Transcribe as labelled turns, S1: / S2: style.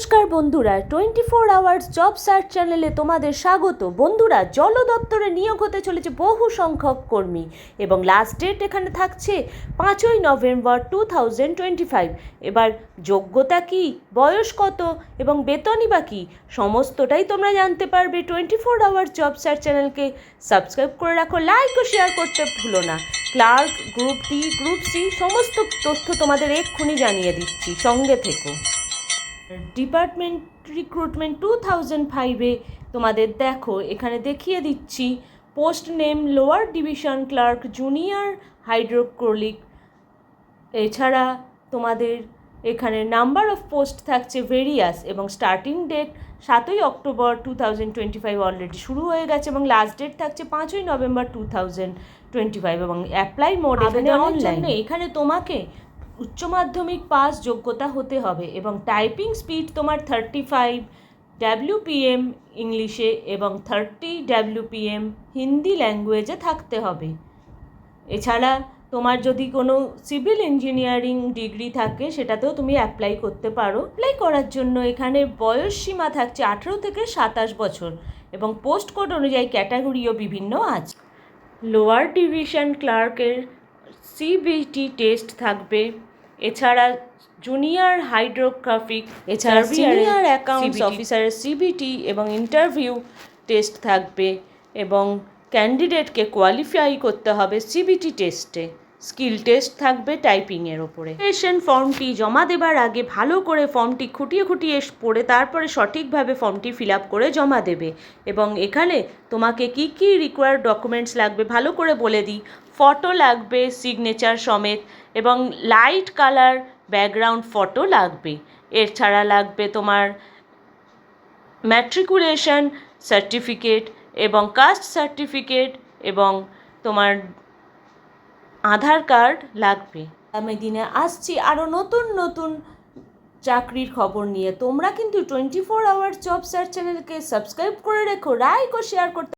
S1: নমস্কার বন্ধুরা twenty four hours job search চ্যানেলে তোমাদের স্বাগত। বন্ধুরা, জল দপ্তরে নিয়োগ হতে চলেছে বহু সংখ্যক কর্মী এবং লাস্ট ডেট এখানে থাকছে পাঁচই November two thousand twenty five এবার যোগ্যতা কি, বয়স কত এবং বেতনই বা কী, সমস্তটাই তোমরা জানতে পারবে twenty four hours job search চ্যানেলকে সাবস্ক্রাইব করে রাখো লাইক ও শেয়ার করতে ভুলো না। Clerk group D group C সমস্ত তথ্য তোমাদের এক্ষুনি জানিয়ে দিচ্ছি, সঙ্গে থেকো। ডিপার্টমেন্ট রিক্রুটমেন্ট টু থাউজেন্ড ফাইভে তোমাদের দেখো এখানে দেখিয়ে দিচ্ছি post name lower division clerk junior hydrographic এছাড়া তোমাদের এখানে নাম্বার অফ পোস্ট থাকছে ভেরিয়াস এবং স্টার্টিং ডেট সাতই October two thousand twenty five already শুরু হয়ে গেছে এবং লাস্ট ডেট থাকছে পাঁচই November two thousand twenty five এবং অ্যাপ্লাই মোড এখানে অনলাইন এখানে তোমাকে উচ্চ মাধ্যমিক পাস যোগ্যতা হতে হবে এবং টাইপিং স্পিড তোমার থার্টি ফাইভ ডাব্লিউপিএম ইংলিশে এবং থার্টি ডাব্লিউপিএম হিন্দি ল্যাঙ্গুয়েজে থাকতে হবে। এছাড়া তোমার যদি কোনো সিভিল ইঞ্জিনিয়ারিং ডিগ্রি থাকে, সেটাতেও তুমি অ্যাপ্লাই করতে পারো। অ্যাপ্লাই করার জন্য এখানে বয়স সীমা থাকছে আঠেরো থেকে সাতাশ বছর এবং পোস্ট কোড অনুযায়ী ক্যাটাগরিও বিভিন্ন আছে। লোয়ার ডিভিশন ক্লার্কের সিবিটি টেস্ট থাকবে। এছাড়া জুনিয়র হাইড্রোগ্রাফিক এছাড়া সিনিয়র অ্যাকাউন্টস অফিসারের সিবিটি এবং ইন্টারভিউ টেস্ট থাকবে এবং ক্যান্ডিডেটকে কোয়ালিফাই করতে হবে সিবিটি টেস্টে স্কিল টেস্ট থাকবে টাইপিংয়ের ওপরে। অ্যাপ্লিকেশন ফর্মটি জমা দেবার আগে ভালো করে ফর্মটি খুঁটিয়ে খুঁটিয়ে পড়ে তারপরে সঠিকভাবে ফর্মটি ফিল আপ করে জমা দেবে। এবং এখানে তোমাকে কি কি রিকোয়ার্ড ডকুমেন্টস লাগবে ভালো করে বলে দিই। ফটো লাগবে সিগনেচার সমেত, এবং লাইট কালার ব্যাকগ্রাউন্ড ফটো লাগবে। এছাড়া লাগবে তোমার ম্যাট্রিকুলেশন সার্টিফিকেট এবং কাস্ট সার্টিফিকেট এবং তোমার আধার কার্ড লাগবে। আমি দিনে আসছি আরও নতুন নতুন চাকরির খবর নিয়ে। তোমরা কিন্তু twenty four hour job search চ্যানেলকে সাবস্ক্রাইব করে রেখো ও শেয়ার করতে